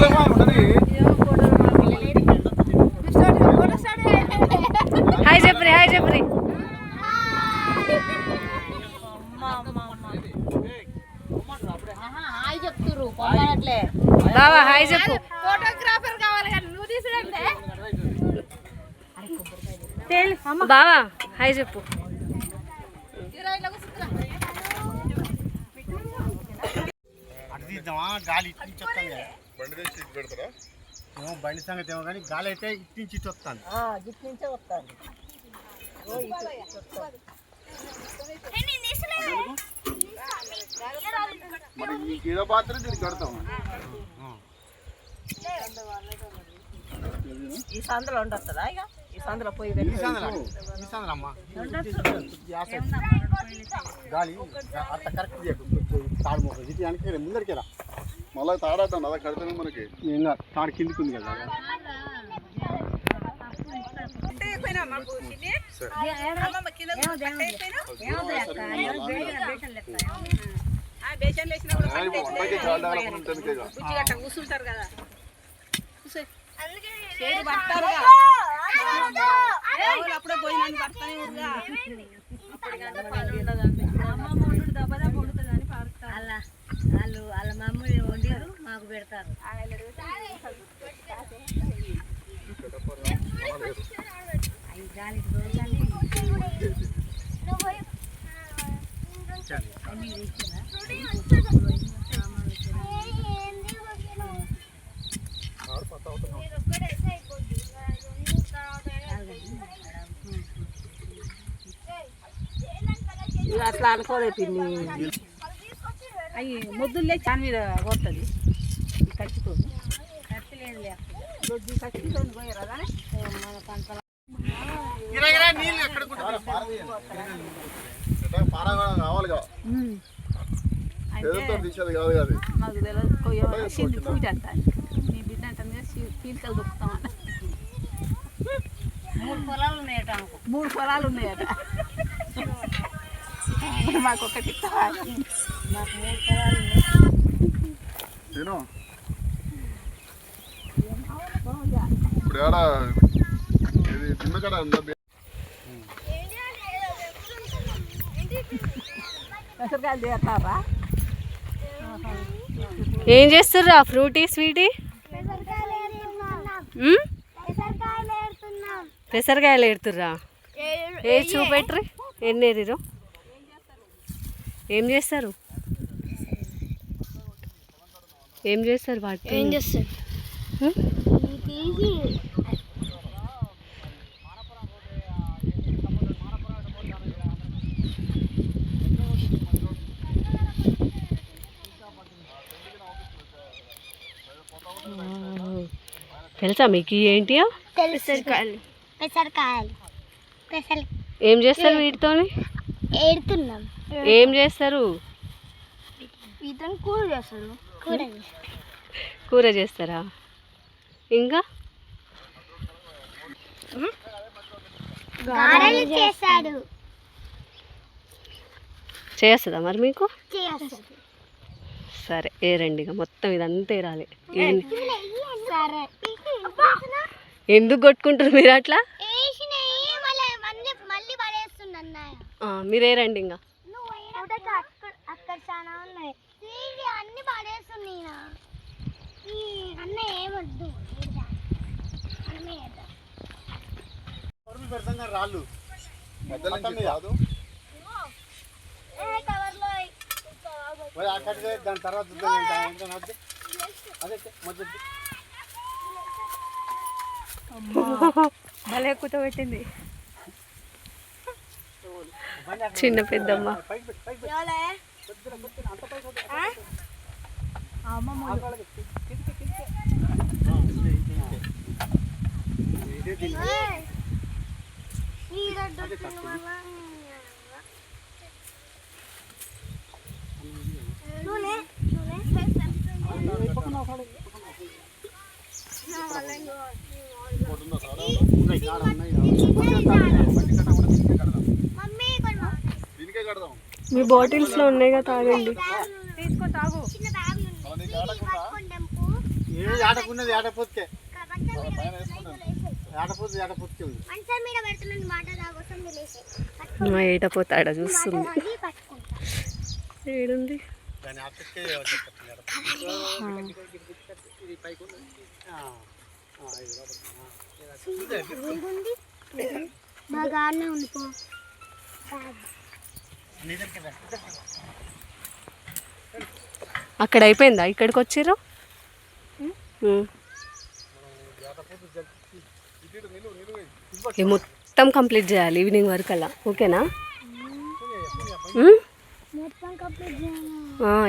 ఎందుకులేమో ఉండని హాయ్ చెప్పరి హాయ్ చెప్పరి హాయ్ చెప్తుర్రు పొమ్మనట్లే బావా హాయ్ చెప్పు ఫోటోగ్రాఫర్ కావాలి కానీ నువ్వు తీసుడంటే బావా హాయ్ చెప్పు అటు తీద్దామా గాలి ఇటు బండి తెచ్చి ఇటు పెడతారా? ఏమో బండి సంగతి ఏమో కానీ గాలి అయితే ఇటు నుంచి ఇటు వస్తాను జిట్ నుంచే వస్తాను మరి ఈ గీడ పాత్ర దీనికి కడతాం. ఈ సందులో ఉండొస్తుందా ఇక? ఈ సందులో పోయి ఈ సందులో? ఈ సందులో అమ్మా. ఆ సైడ్. గాలి అట్ట కరెక్ట్ చేయకు. తాడు మోక ఇటు వెనక్కి ముందరికి రా. మళ్ళీ తాడాటం అలా కడితేనే మనకి తాడు కిందికి ఉంది కదా. కూర్చుంటారు అప్పుడే పోయినాన్ని పడతానే ఊరుగా అలా వాళ్ళు వాళ్ళ మమ్మీ వండారు మాకు పెడతారు. అవి గాలికి రోజాలి అట్లా అనుకోలేదు పిన్ని. అవి ముద్దులే చాన్ మీద కొడుతుంది మాకు తెలియదు సింది పూజ అంట. మీ బిడ్డ అంటే పీలికలు దొక్కుతాం మూడు పొలాలు ఉన్నాయట మూడు పొలాలు ఉన్నాయట. మాకు ఒకటి ఇప్పుడు ఏడ ఇది చిన్న కడ ఏం చేస్తుర్రా ఫ్రూటీ స్వీటీ? పెసరకాయలు ఏడుతుర్రా? ఏ చూపెట్రి? ఎన్ని ఏరిరు ఏం చేస్తారు? ఏం చేస్తారు వాటి ఏం చేస్తారు? తెలుసా మీకు ఇవి ఏంటియో పెసరకాయలు. పెసరకాయలు. పెసర ఏం చేస్తారు వీటితోని? ఏడుతున్నాం. ఏం చేస్తారు? కూర చేస్తారు కూర చేస్తారా? ఇంకా? చేస్తాడు. చేస్తుందా మరి మీకు? సరే ఏరండి ఇక మొత్తం ఇదంతా ఏరాలి ఎందుకు కొట్టుకుంటారు మీరు అట్లా? మీరు ఏరండి ఇంకా. అక్కడ అక్కడ చాలా ఉన్నాయి. ఇవి అన్ని పడేస్తున్నాయి. ఈ అన్న ఏమొద్దు అన్నీ వేద్దాం. కవర్లు పెడతాం కానీ రాళ్ళు. కాదు. అక్కడికి దాని తర్వాత. అదే మధ్య భలే కూతబెట్టింది చిన్న పెద్దమ్మ పైకి పెట్టు, పైకి పెట్టు. ఎవలే ఇదే దీన్ని. నూనె ఉన్నాయి, చాలా ఉన్నాయి. మమ్మీ కొన్ని దీనికే కడదాం మీ బాటిల్స్లో ఉన్నాయి కదా తాగండి చిన్న బ్యాగ్ ఉంది పట్టుకొని తెంపు. ఏ ఆడకున్నది ఆడపోతే పైన వేసుకుంటాను ఆడపోతే ఆడపోతే ఉంది మంచం మీద పెడుతున్నాను మాట దాకోసం తెలిసి మా ఏట పోతాడ చూస్తుంది. ఏడుంది? ఆపత్తే ఉంది అక్కడ అయిపోయిందా? ఇక్కడికి వచ్చిర్రు. ఇది మొత్తం కంప్లీట్ చేయాలి ఈవినింగ్ వరకు అలా. ఓకేనా?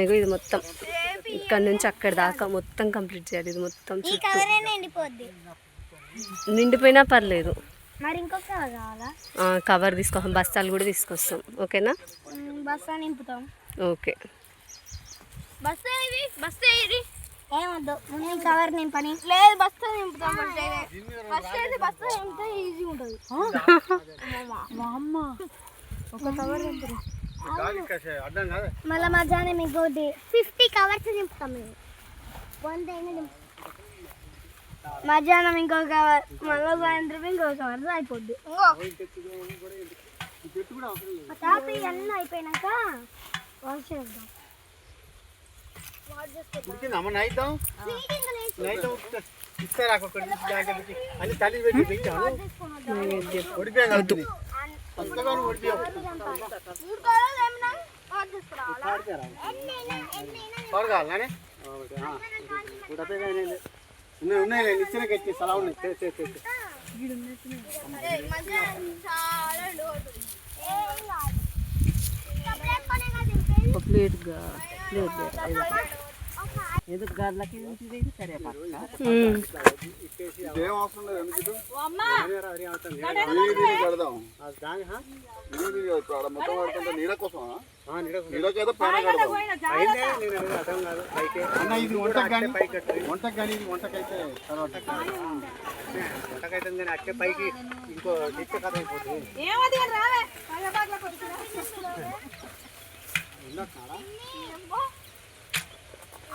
ఇగో ఇది మొత్తం. ఇక్కడ నుంచి అక్కడ దాకా మొత్తం కంప్లీట్ చేయాలి. ఇది మొత్తం చుట్టూ. నిండిపోయినా పర్లేదు. మరి ఇంకొక కవర్ కావాలా? ఆ, కవర్ తీసుకొస్తాం బస్తాలు కూడా తీసుకొస్తాం. ఓకేనా? బస్తా నింపుతాం. ఓకే. బస్తా ఇది బస్తా ఇది ఏమొద్దు ముందు కవర్ నింపని. లేదు బస్తా నింపుతాం ఫస్ట్ అయితే బస్తా నింపితే ఈజీ ఉంటుంది. ఒక కవర్ నింపురు. గాలి కసే అడ్డం కాదు మళ్ళీ మధ్యాహ్నం ఇంకోటి. ఫిఫ్టీ కవర్స్ నింపుతాం మేము. వంద అయినా నింపుతాం? మధ్యాహ్నం ఇంకో కవర్ మళ్ళీ సాయంత్రం ఇంకో కవర్ అయిపోద్ది. తాపి అన్నీ అయిపోయినాక వాష్ చేద్దాం. ఇస్తారా తల్లి పెట్టి. పెట్టాను పడగాలనే ఉన్నాయి ఉన్నాయి నిచ్చిన కట్టి సలా ఉన్నాయి చే, చే, చే, చే. ఒక ప్లేట్గా ఉమ్. ఇదేం అవసరం లేదు ఎందుకు కడదాం. మొత్తం కోసం ఆ, నీడ కొంచెం. నీళ్ళకైతే పైన కడదాం. అన్న ఇది వంటకు కానీ వంటకు కానీ ఇది వంటకైతే తర్వాత వంటకైతే కానీ అట్టే పైకి ఇంకో నిత్య కథ అయిపోతుంది. రావే?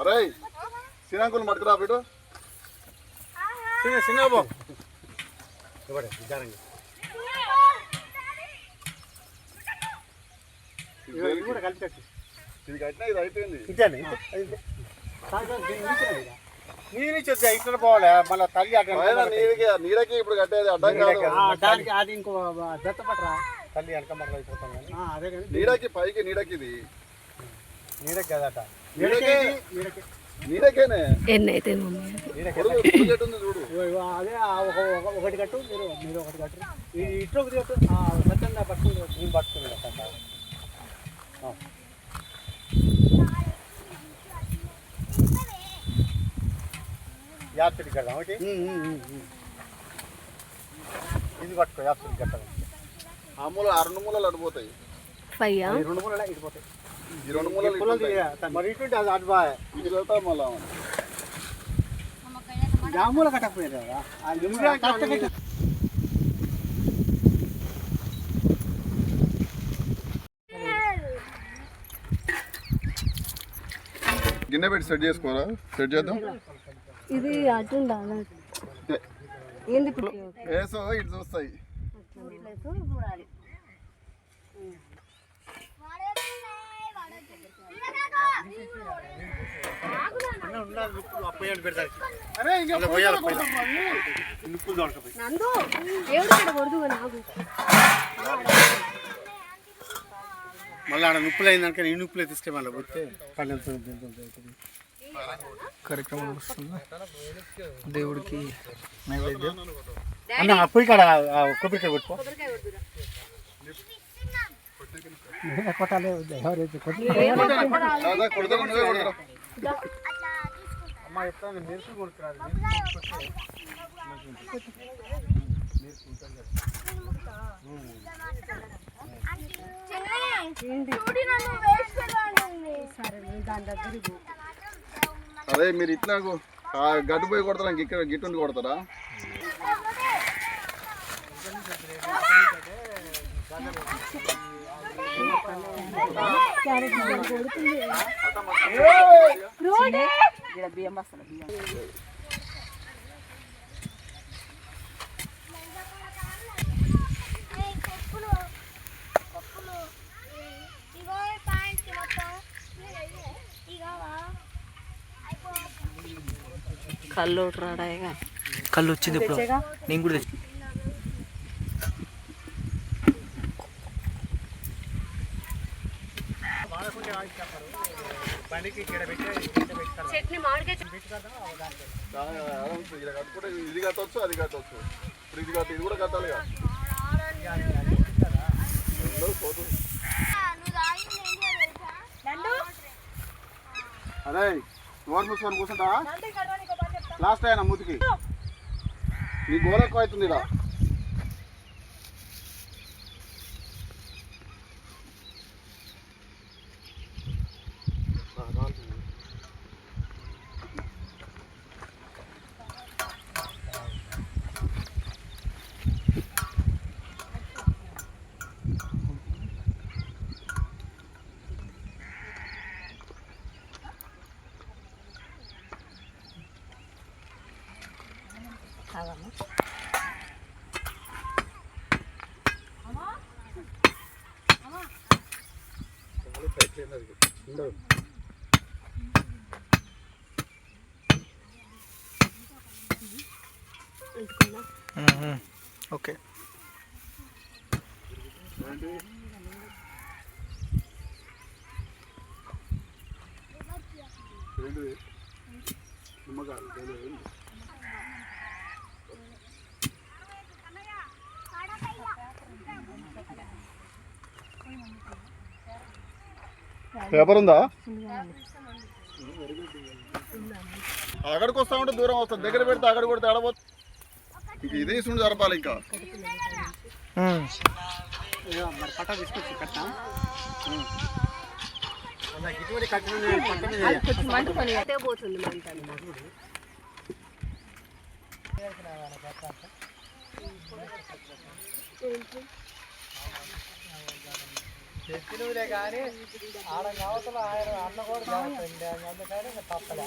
అరే శ్రీనాంకులు మట్టుకురా బిడ్డ విచారంగా ఇది ఇది కట్టినా ఇది అయిపోయింది. నేను ఇచ్చేది పోవాలి మళ్ళీ తల్లి అక్కడ నీడకి ఇప్పుడు కట్టేది అడ్డం కాదు. ఆ, దానికి అది ఇంకో జత పట్టరా? తల్లి వెనక మరల అయిపోతాం కానీ. ఆ, అదే కానీ నీడకి పైకి నీడకి ఇది నీడకి కదట. నీడకే. నీడకి. నీడకేనే? ఎన్ని అయితే మమ్మీ నీడకి. పొడుగు పొడుగు చెట్టు ఉంది చూడు. అదే ఒకటి కట్టు మీరు మీరు ఒకటి కట్టు. ఇట్లా ఒకటి కట్టు. ఆ సత్యంగా పట్టుకుంది నేను పట్టుకుంది కదా యాత్రి కడదాం ఒకటి ఇది పట్టుకో యాత్రి కట్టాలి ఆ మూల ఆ రెండు మూలలు అడిపోతాయి ఫైవ్ ఈ రెండు మూలలు ఇడిపోతాయి ఈ రెండు మూలలు పుల్లలు ఇటు ఉంటాయి. తీయ- మరి ఇటువంటి అది అటు వెళ్తాం మళ్ళా జామూల కట్టకపోయారు కట్టకట్ట గిన్నె పెట్టి సెట్ చేసుకోరా? సెట్ చేద్దాం. ఇది అటు ఉండాలి ఏంది ఇప్పుడు వేసో ఇటు చూస్తాయి. పెడతారు అరే ఇంకా ఇలా పోయాలి పైన. నిప్పులు దొరకపోయి నందు దేవుడు ఇక్కడ కొడుదు నాకు. మళ్ళీ ఆడ నిప్పులు అయిందనుక ఈ నిప్పులే తీసుకెళ్ళి మళ్ళీ పోతే. పన్నెండు కార్యక్రమం నడుస్తుంది. దేవుడికి నైవేద్యం. అన్న అప్పుడు ఇక్కడ కొబ్బరికాయ కొట్టుకో. కొట్టాలి ఎవరైతే కొట్టుకో దాదా కొడతాను మీరు ఇట్లా గడ్డు పోయి కొడతారా? ఇక్కడ గిట్టుండి కొడతారా? ఇక్కడ బియ్యం బస్తాలు బియ్యం కళ్ళు రాడాయిగా. కళ్ళు వచ్చింది ఇప్పుడు. నేను కూడా తెచ్చి బండికి ఇక్కడ పెట్టి ఇక్కడ పెట్టుకోవాలి చట్నీ మామిడికాయ దాని ఆరామ్సే ఇలా కట్టుకుంటే ఇది కట్టవచ్చు అది కట్టవచ్చు ఇప్పుడు ఇది కట్టి ఇది కూడా తెలుసా అదే నోరు మూసుకొని కూర్చుంటా లాస్ట్ అయినా మూతికి? నీ గోల ఎక్కువ అవుతుంది ఇలా. ఓకే. పేపర్ ఉందా? అక్కడికి వస్తా ఉంటే దూరం వస్తుంది దగ్గర పెడితే అక్కడ కొడితే ఆడబోతుంది ఇంక ఇదే సుండి జరపాలి ఇంకా. చెప్పినవులే కానీ ఆడ కావతల ఆయన అన్న కూడా అందుకని తప్పలే.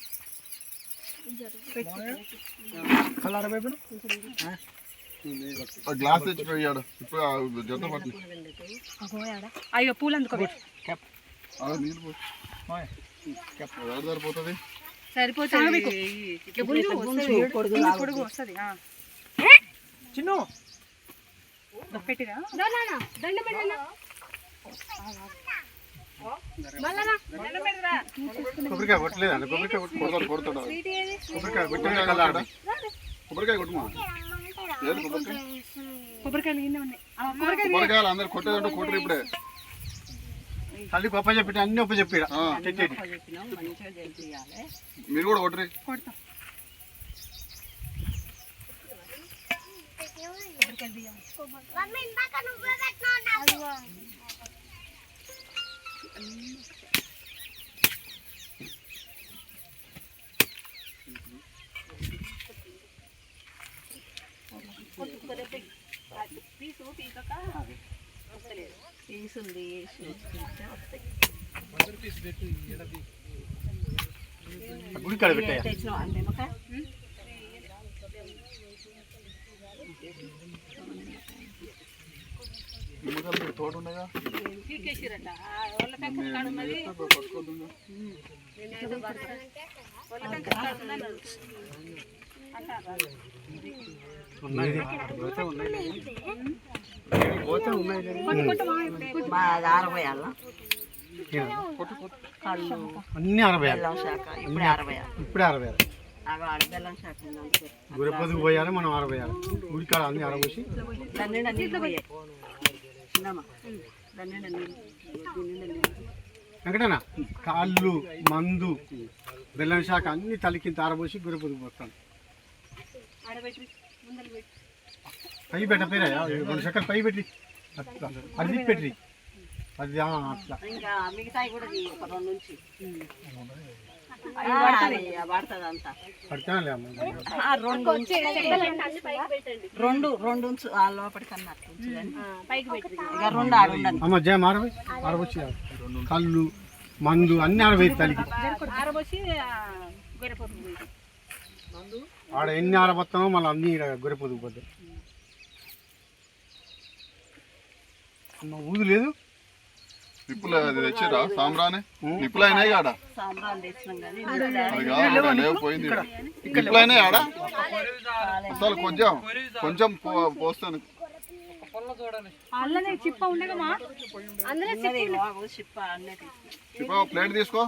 కావాలా ఆ గ్లాస్ తెచ్చి పోయాడు ఇప్పుడు జత పట్టి అయ్యో పూలు అందుకో నీళ్ళు సరిపోతుంది సరిపోతుంది చిన్ను. పెట్టిరా? కొబ్బరికాయ కొట్టలేదు? అండి కొబ్బరికాయ కొట్టు కొడతాడు కొడతాడు. కొబ్బరికాయ కొట్టిన కల్లా కొబ్బరికాయ కొట్టుమా? కొబ్బరికాయ? కొబ్బరికాయలు అందరు కొట్టేదంటే కొట్టరు ఇప్పుడే. తల్లి గొప్ప చెప్పి అన్ని ఒప్ప చెప్పి ఆ, తెచ్చేది. మీరు కూడా కొట్టరు. కొడతాం. మమ్మీ ఇందాక నువ్వే పెట్టినావు నాకు తీసుంది గుడి కాడ పెట్టాయి తెచ్చినావు అంటే నిమ్మకాయ నిమ్మకాయలు మీకు తోట ఉన్నాయా పీకేసిరట వాళ్ళ పక్కన కాడ ఉన్నది పట్టుకోద్దు నేను ఉన్నాయి పోతే ఉన్నాయి పోతే ఉన్నాయి మా అరవై అల్ల కళ్ళు అన్ని అరవై ఇప్పుడే అరవై ఇప్పుడే అరవై గురపదికి పోయాలి మనం అరవై ఉడికాడ అన్ని అరవసి వెంకటనా కాళ్ళు మందు బెల్లం శాఖ అన్ని తలికి తారబోసి గురపదికి పోతాను పై పెట్ట పేరయ్యా రెండు చక్కలు పై పెట్టి. అది పెట్టి. అది అట్లా. కూడా రెండు కళ్ళు మందు అన్ని గొర్రెపోతుంది ఆడ ఎన్ని ఆరబోతామో మళ్ళీ అన్ని ఈడ గురపొదుకు పోతాయి. అమ్మ ఊదు లేదు? నిప్పులు అది తెచ్చిరా? సాంబ్రాని? నిప్పులు అయినాయి కాడ పోయింది నిప్పులు అయినాయి ఆడ? అసలు కొంచెం కొంచెం పో- పోస్తాను. అల్లనే చిప్ప ప్లేట్ తీసుకో.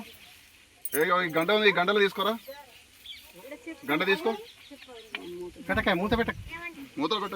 గంట ఉంది ఈ గంటలు తీసుకోరా? గంట తీసుకో. పెట్టకాయ మూత పెట్టక మూతలు పెట్ట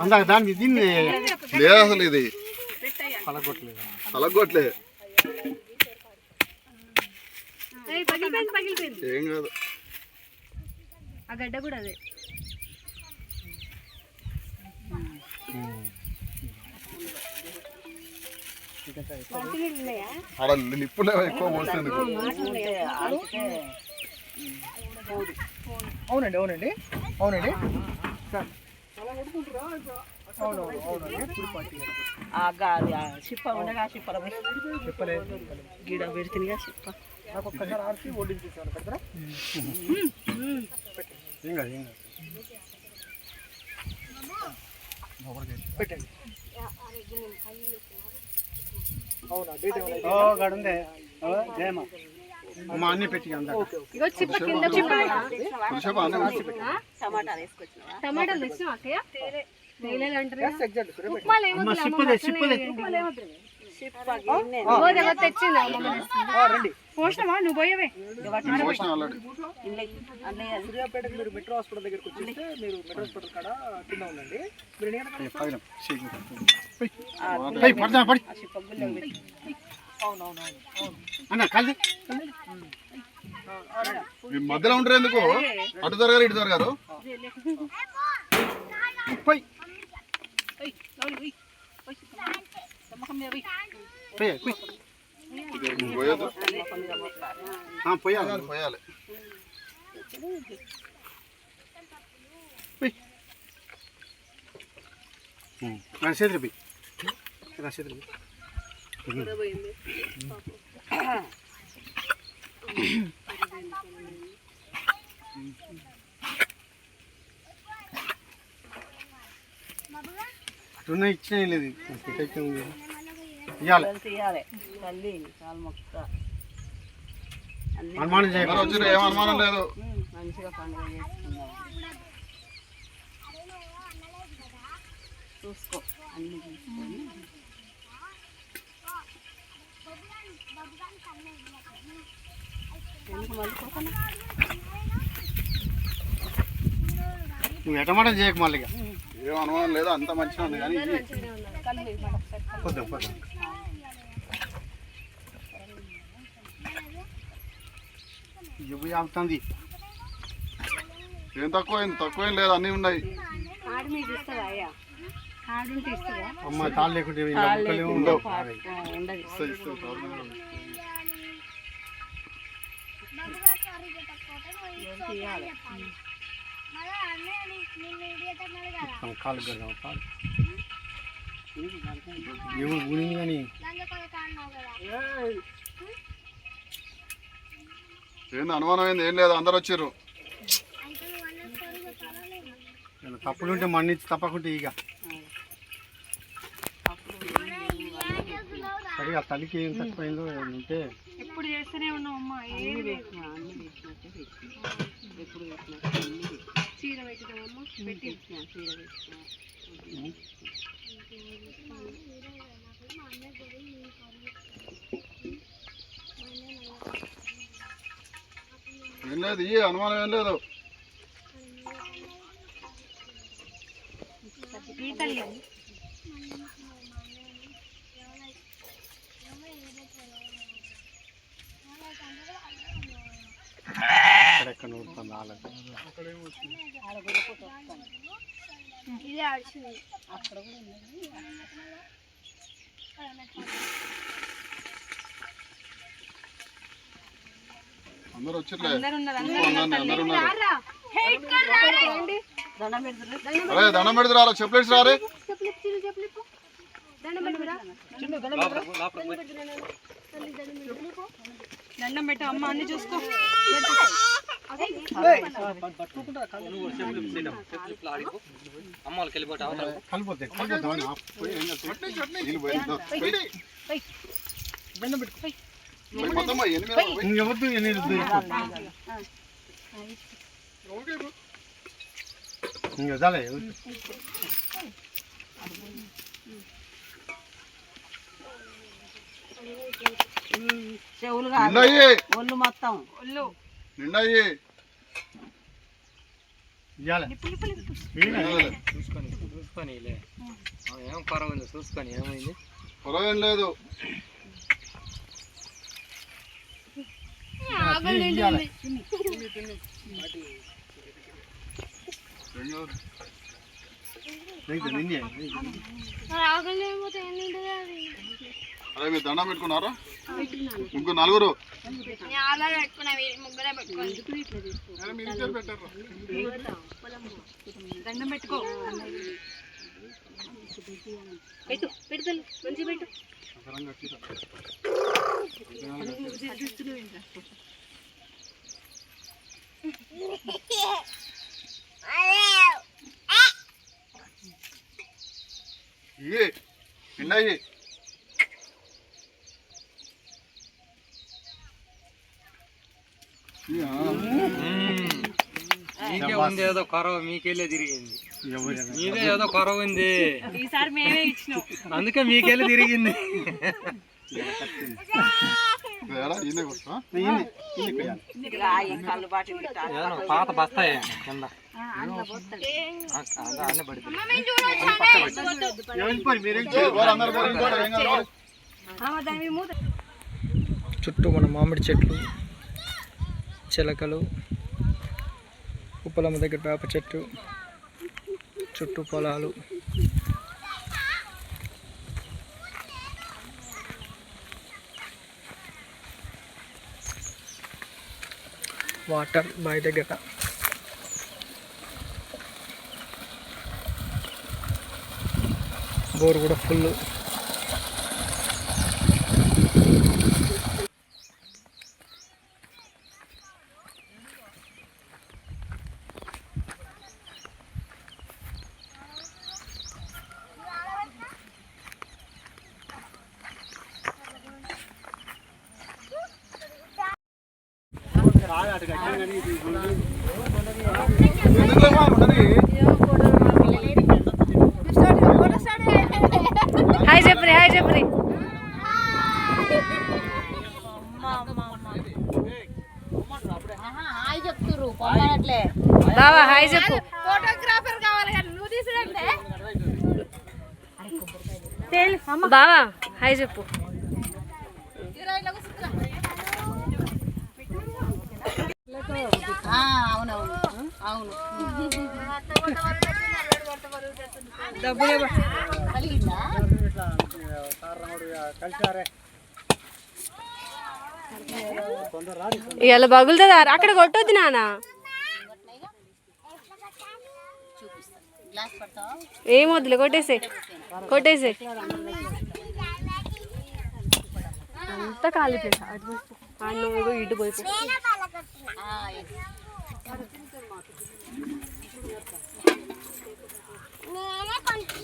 అందాక దాన్ని దీన్ని లేదు అసలు ఇది. పలగొట్టలేదు పగిలిపోయింది. ఏం కాదు. ఆ గడ్డ కూడా అదే. ఆడ నిప్పులే ఎక్కువ పోస్తుంది అవునండి అవునండి. అవునండి. గిడ పెడుతుందిగా చిప్ప. నాకు ఒక్కసారి ఆర్చి ఓడించేసాను పెద్దరా? ఏం కాదు ఏం కాదు. పెట్టండి అవునా? డేట్ ఏమైనా ఓ గడుందే. ఓ జయమ్మ. అమ్మ అన్ని పెట్టి. టమాటాలు తెచ్చిన తెచ్చింది పోసినావా నువ్వు పోయేవే సూర్యాపేటకి మీరు మెట్రో హాస్పిటల్ దగ్గరికి వచ్చేస్తే మీరు మెట్రో హాస్పిటల్ కాడ కింద ఉండండి అన్న కలిసి మధ్యలో ఉంటారు ఎందుకు అటు జరగారు ఇటు జరగారు పోయి పోయి పోయాలి పోయాలి ఉం. నా చేతులు పోయి నా చేతులు ఇచ్చిన లేదు అనుమానం చేయకుండా వచ్చి ఏం అనుమానం లేదు. మంచిగా పండుగ చేసుకుందాం. చూసుకో అన్ని చూసుకొని. నువ్వు ఎటమాట చేయకు మళ్ళీ. ఏం అనుమానం లేదు అంత మంచిగా ఉంది కానీ పొద్దాం పొద్దాం ఇవ్వు ఆగుతుంది. ఏం తక్కువ అయింది? తక్కువ ఏం లేదు అన్నీ ఉన్నాయి. అమ్మ తాళ్ళు లేకుంటే ఉండవు. అవి. ఏమో కానీ. ఏంది అనుమానం ఏంది ఏం లేదు అందరు వచ్చారు తప్పులుంటే మన్నించి తప్పకుంటే ఇక సరిగా తల్లికి ఏం తక్కువైందో ఉంటే. ఎప్పుడు చేస్తూనే ఉన్నాం అమ్మ పెట్టినా ఎప్పుడు చీర పెట్టినామమ్మ పెట్టి చీర పెట్టినా ఏం లేదు ఈ అనుమానం ఏం లేదు. ఈ తల్లి ఎక్కడెక్కడ వాళ్ళకి? ఆడిచింది అందరు వచ్చిర్లే. అందరు ఉన్నారు దండం పెడుతున్నారు అరే దండం పెడితే రారా. చెప్పలేసి రారే. దండం పెట్టు అమ్మ అన్ని చూసుకో. ఇంకా చాలే చెవులు కాదు. ఒళ్ళు మొత్తం. ఒళ్ళు. నిండాయి చూసుకొని చూసుకొని ఏం పర్వాలేదు చూసుకొని ఏమైంది? పొరవేం లేదు. ఏం కాదు. అది అరే మీరు దండం పెట్టుకున్నారా? నలుగురు. ముగ్గురే పెట్టారు దండం పెట్టుకో. పెట్టు మంచి పెట్టు. ఇవి మీకే ఉంది ఏదో కొరవ మీకెళ్ళే తిరిగింది. మీదే ఏదో కొరవ ఉంది. ఈసారి మేమే ఇచ్చినాం. అందుకే మీకెళ్ళి తిరిగింది. పాత బస్తాయి కింద. చుట్టూ మన మామిడి చెట్లు చిలకలు ఉప్పలమ్మ దగ్గర వేప చెట్టు చుట్టూ పొలాలు. వాటర్ బావి దగ్గర. బోర్ కూడా ఫుల్ హాయ్ చెప్పరి హాయ్ చెప్పరి బావా హాయ్ చెప్పు. ఫోటోగ్రాఫర్ కావాలి కానీ నువ్వు తీసుడంటే బావా హాయ్ చెప్పు. డబ్బులే ఇవాళ బగులుతుందా? అక్కడ కొట్టొద్దు నాన్న. ఏం వద్దులే కొట్టేసే కొట్టేసే అంతా కాలిపోయి నువ్వు ఇటు పోయి పో. నేనే కొంచెం బల్ల కొట్టిన